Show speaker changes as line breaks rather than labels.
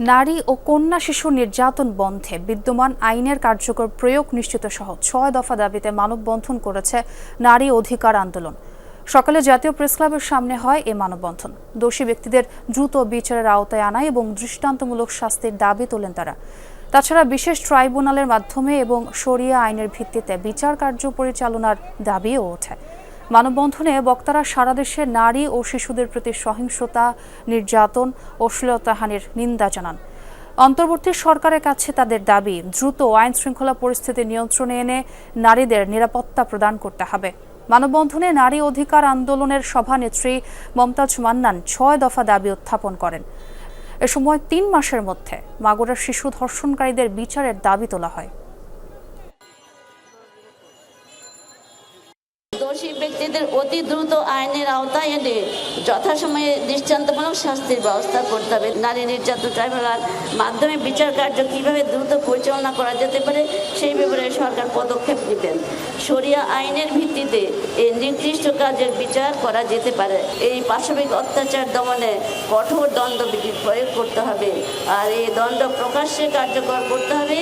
নারী ও কন্যা শিশু নির্যাতন বন্ধে বিদ্যমান আইনের কার্যকর প্রয়োগ নিশ্চিত সহ ছয় দফা দাবিতে মানববন্ধন করেছে নারী অধিকার আন্দোলন। সকালে জাতীয় প্রেসক্লাবের সামনে হয় এ মানববন্ধন। দোষী ব্যক্তিদের দ্রুত বিচারের আওতায় আনা এবং দৃষ্টান্তমূলক শাস্তির দাবি তোলেন তারা। তাছাড়া বিশেষ ট্রাইব্যুনালের মাধ্যমে এবং শরিয়া আইনের ভিত্তিতে বিচার কার্য পরিচালনার দাবিও ওঠে। মানববন্ধনে বক্তারা সারা দেশে নারী ও শিশুদের প্রতি সহিংসতা, নির্যাতন ও শ্লীলতাহানির নিন্দা জানান। অন্তর্বর্তী সরকারের কাছে তাদের দাবি, দ্রুত আইন শৃঙ্খলা পরিস্থিতি নিয়ন্ত্রণে এনে নারীদের নিরাপত্তা প্রদান করতে হবে। মানববন্ধনে নারী অধিকার আন্দোলনের সভানেত্রী মমতাজ মান্নান ছয় দফা দাবি উত্থাপন করেন। এ সময় তিন মাসের মধ্যে মাগুরার শিশু ধর্ষণকারীদের বিচারের দাবি তোলা হয়।
দোষী ব্যক্তিদের অতি দ্রুত আইনের আওতায় এনে যথাসময়ে দৃষ্টান্তমূলক শাস্তির ব্যবস্থা করতে হবে। নারী নির্যাতন ট্রাইব্যুনাল মাধ্যমে বিচার কার্য কীভাবে দ্রুত পরিচালনা করা যেতে পারে, সেই ব্যাপারে সরকার পদক্ষেপ নেবেন। শরিয়া আইনের ভিত্তিতে এই নির্দিষ্ট কাজের বিচার করা যেতে পারে। এই পাশবিক অত্যাচার দমনে কঠোর দণ্ডবিধি প্রয়োগ করতে হবে। আর এই দণ্ড প্রকাশ্যে কার্যকর করতে হবে